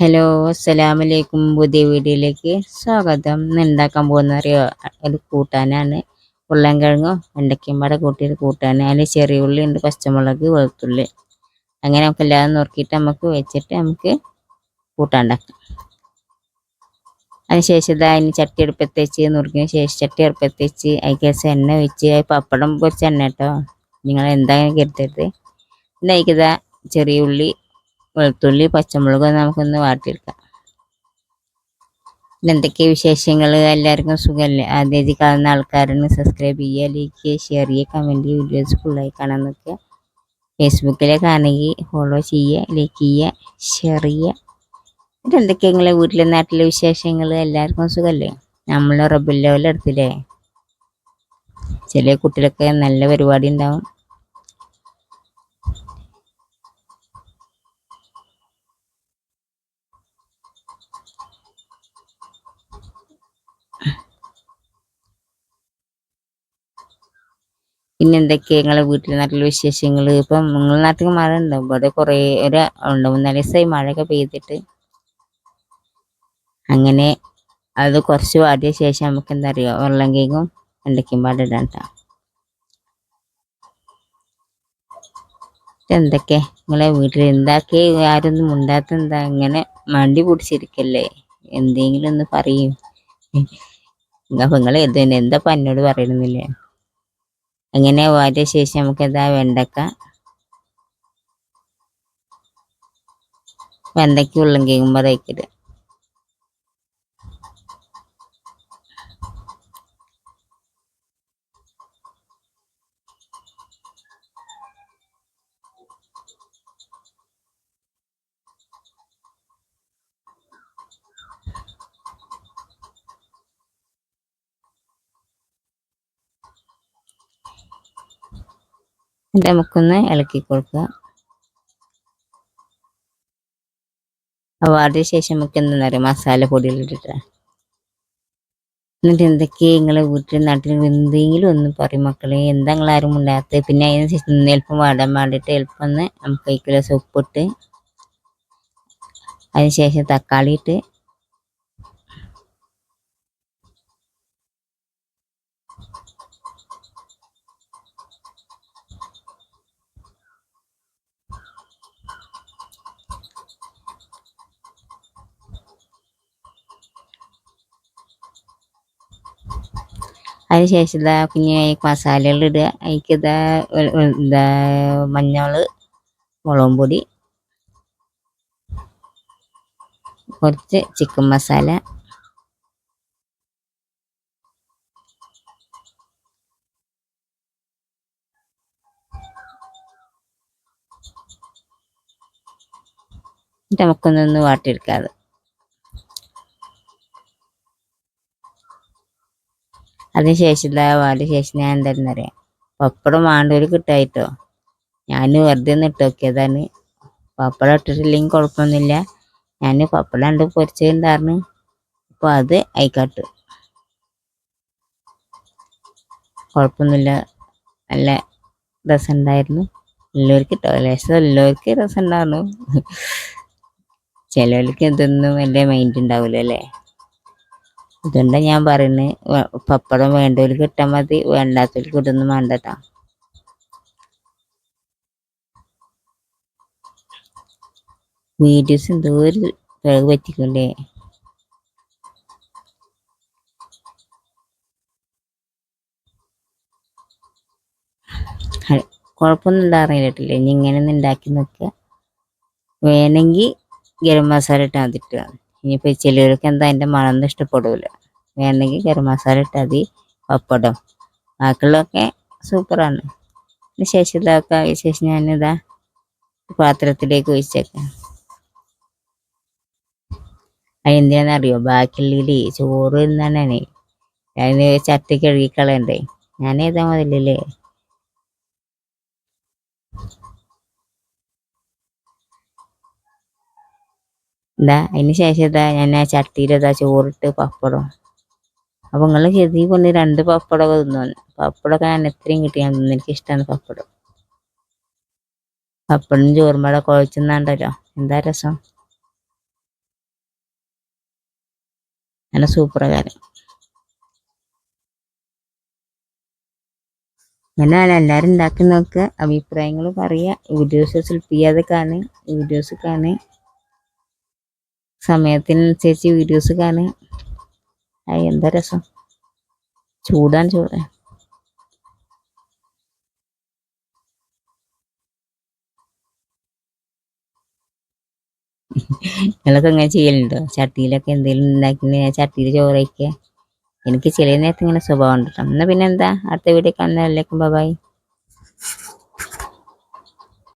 Hello അസ്സലാമലൈക്കും. പുതിയ വീഡിയോയിലേക്ക് സ്വാഗതം. ഇന്ന് ഉണ്ടാക്കാൻ പോകുന്ന അറിയോ ഒരു കൂട്ടാനാണ്. ഉരുളൻകിഴങ്ങും വെണ്ടയ്ക്കും പാടെ കൂട്ടിയൊരു കൂട്ടാൻ അതിൽ ചെറിയ ഉള്ളി ഉണ്ട് പച്ചമുളക് വെളുത്തുള്ളി. അങ്ങനെ നമുക്ക് എല്ലാം നുറുക്കിയിട്ട് നമുക്ക് വെച്ചിട്ട് നമുക്ക് കൂട്ടാണ്ടാക്കാം അതിനുശേഷം ഇതാ അതിന് ചട്ടി അടുപ്പത്ത് വെച്ച് നുറുക്കിന് ശേഷം ചട്ടി അടുപ്പത്ത് വെച്ച് അതിലേക്ക് എണ്ണ വെച്ച് പപ്പടം പൊരിച്ച എണ്ണ കേട്ടോ. നിങ്ങൾ എന്തായാലും കരുതരുത്? പിന്നെ അതിക്കിതാ ചെറിയ ഉള്ളി വെളുത്തുള്ളി പച്ചമുളക് നമുക്കൊന്ന് വാട്ടിയെടുക്കാം എന്തൊക്കെ വിശേഷങ്ങൾ? എല്ലാവർക്കും സുഖമല്ലേ? ആദ്യമായിട്ട് കാണുന്ന ആൾക്കാരൊന്ന് സബ്സ്ക്രൈബ് ചെയ്യുക ലൈക്ക് ചെയ്യുക ഷെയർ ചെയ്യുക കമന്റ് ചെയ്യുക വീഡിയോസ് ഫുള്ളായി കാണാൻ നോക്കുക. ഫേസ്ബുക്കിലെ ആണെങ്കിൽ ഫോളോ ചെയ്യുക ലൈക്ക് ചെയ്യുക ഷെയർ ചെയ്യുക. എന്തൊക്കെയാ നിങ്ങളെ വീട്ടിലെ നാട്ടിലെ വിശേഷങ്ങൾ? എല്ലാവർക്കും സുഖമല്ലേ? നമ്മൾ റബ്ബിൽ ലെവലെടുത്തില്ലേ ചില കുട്ടികളൊക്കെ നല്ല പരിപാടി ഉണ്ടാവും. പിന്നെ എന്തൊക്കെയാ നിങ്ങളെ വീട്ടിലെ നാട്ടിലെ വിശേഷങ്ങൾ ഇപ്പം നിങ്ങളുടെ നാട്ടിൽ മഴ ഉണ്ടോ? ഇവിടെ കുറേ ഒരു രണ്ട് മൂന്നാൽ ദിവസമായി മഴയൊക്കെ പെയ്തിട്ട്. അങ്ങനെ അത് കുറച്ച് വാടിയ ശേഷം നമുക്ക് എന്താ അറിയുക വെള്ളം കേക്കും. പാടിടാൻ കേട്ടോ എന്തൊക്കെ? നിങ്ങളെ വീട്ടിൽ എന്താക്കി? ആരൊന്നും ഉണ്ടാത്ത എന്താ? ഇങ്ങനെ മണ്ടി പിടിച്ചിരിക്കല്ലേ? എന്തെങ്കിലും ഒന്ന് പറയും. അപ്പൊ നിങ്ങൾ എന്താ എന്നോട് പറയണമെന്നില്ലേ അങ്ങനെ വാരിയ ശേഷം നമുക്ക് എന്താ വെണ്ടക്ക. വെണ്ടയ്ക്ക് ഉള്ളം കേൾക്കുമ്പോൾ തയ്ക്കരുത് എന്നിട്ട് നമുക്കൊന്ന് ഇളക്കി കൊടുക്കുക. വാടിയ ശേഷം നമുക്ക് എന്താ പറയുക മസാല പൊടികൾ ഇട്ടിട്ട്. എന്നിട്ട് എന്തൊക്കെ നിങ്ങളെ വീട്ടിൽ നാട്ടിൽ എന്തെങ്കിലും ഒന്ന് പറയും മക്കളെ എന്താ നിങ്ങൾ ആരും ഉണ്ടാകാത്ത പിന്നെ അതിന് ശേഷം എളുപ്പം വാടാൻ വേണ്ടിയിട്ട് എളുപ്പം ഒന്ന് നമുക്ക് കഴിക്കില്ല ഉപ്പിട്ട് അതിന് ശേഷം തക്കാളി ഇട്ട് അതിനുശേഷം ഇതാ കുഞ്ഞ് മസാലകൾ ഇടുക. അതിലേക്ക് ഇതാ എന്താ മഞ്ഞൾ മുളകും പൊടി കുറച്ച് ചിക്കൻ മസാല. നമുക്കൊന്നൊന്ന് വാട്ടിയെടുക്കാതെ അതിന് ശേഷം വാടിയ ശേഷം ഞാൻ എന്തായിരുന്നു അറിയാം? പപ്പടം മാണ്ടൂര് കിട്ടായിട്ടോ. ഞാൻ വെറുതെ ഒന്ന് ഇട്ട് നോക്കിയതാണ്. പപ്പടം ഇട്ടിട്ടില്ലെങ്കിൽ കുഴപ്പമൊന്നുമില്ല ഞാൻ പപ്പടം ഉണ്ട് പൊരിച്ചിട്ടുണ്ടായിരുന്നു അപ്പോൾ അത് അയക്കാട്ട്. കുഴപ്പമൊന്നുമില്ല നല്ല രസമുണ്ടായിരുന്നു എല്ലാവർക്കും ലേശം എല്ലാവർക്കും രസം ഉണ്ടായിരുന്നു ചിലവർക്ക് ഇതൊന്നും വലിയ മൈൻഡ് ഉണ്ടാവില്ല അല്ലേ അതുകൊണ്ടാണ് ഞാൻ പറയുന്നത് പപ്പടം വേണ്ടവർക്ക് ഇട്ടാൽ മതി വേണ്ടാത്തവർക്ക് ഇതൊന്നും വേണ്ട കേട്ടോ വീഡിയോസ് എന്തോ ഒരു പിഴവ് പറ്റിക്കണ്ടേ കുഴപ്പമൊന്നും ഉണ്ടാറിയിട്ടില്ലേ ഇനി ഇങ്ങനെ ഒന്ന് ഉണ്ടാക്കി നോക്കുക. വേണമെങ്കിൽ ഗരം മസാല ഇട്ടാൽ മതിട്ടുക ഇനിയിപ്പോൾ ചിലർക്ക് എന്താ അതിന്റെ മണം ഇഷ്ടപ്പെടില്ല വേണമെങ്കിൽ ഗരം മസാല ഇട്ടാൽ മതി പപ്പടം. ബാക്കിയുള്ളതൊക്കെ സൂപ്പറാണ് ശേഷം ഇതാക്കുക ശേഷം ഞാനിതാ പാത്രത്തിലേക്ക് ഒഴിച്ചേക്കാം. അതെന്തിനാണെന്നറിയോ ബാക്കിയുള്ളിൽ ചോറ് തിന്നാനാണ്. അതിന് ചട്ടി കഴുകിക്കളയണ്ടേ ഞാൻ ഏതാ മുതലല്ലേ എന്താ അതിന് ശേഷം ഇതാ ഞാൻ ആ ചട്ടിയിൽ ഇതാ ചോറിട്ട് പപ്പടം അപ്പോൾ നിങ്ങൾ ചെതി കൊണ്ട് രണ്ട് പപ്പടമൊക്കെ തിന്നു. പപ്പടമൊക്കെ ഞാൻ എത്രയും കിട്ടി. ഞാൻ തിന്നു. എനിക്ക് ഇഷ്ടമാണ് പപ്പടം. പപ്പടും ചോറുമ്പട കുഴച്ചുന്നാണ്ടല്ലോ. എന്താ രസം? നല്ല കാര്യം ഞാൻ എല്ലാവരും ഉണ്ടാക്കി നോക്കുക അഭിപ്രായങ്ങൾ പറയുക വീഡിയോസ് സെലക്ട് ചെയ്യാതെ കാണുക വീഡിയോസ് കാണുക സമയത്തിനനുസരിച്ച് വീഡിയോസ് കാണുക. അത് എന്താ രസം? ചൂടാണ് ചൂട് നിങ്ങളൊക്കെ ഇങ്ങനെ ചെയ്യലുണ്ടോ? ചട്ടിയിലൊക്കെ എന്തെങ്കിലും ഉണ്ടാക്കി ചട്ടിയിൽ ചോറ് വയ്ക്കുക എനിക്ക് ചില നേരത്തെ ഇങ്ങനെ സ്വഭാവം ഉണ്ട് എന്നാൽ പിന്നെ എന്താ? അടുത്ത വീഡിയോ കാണുന്നതിലേക്കും ബൈ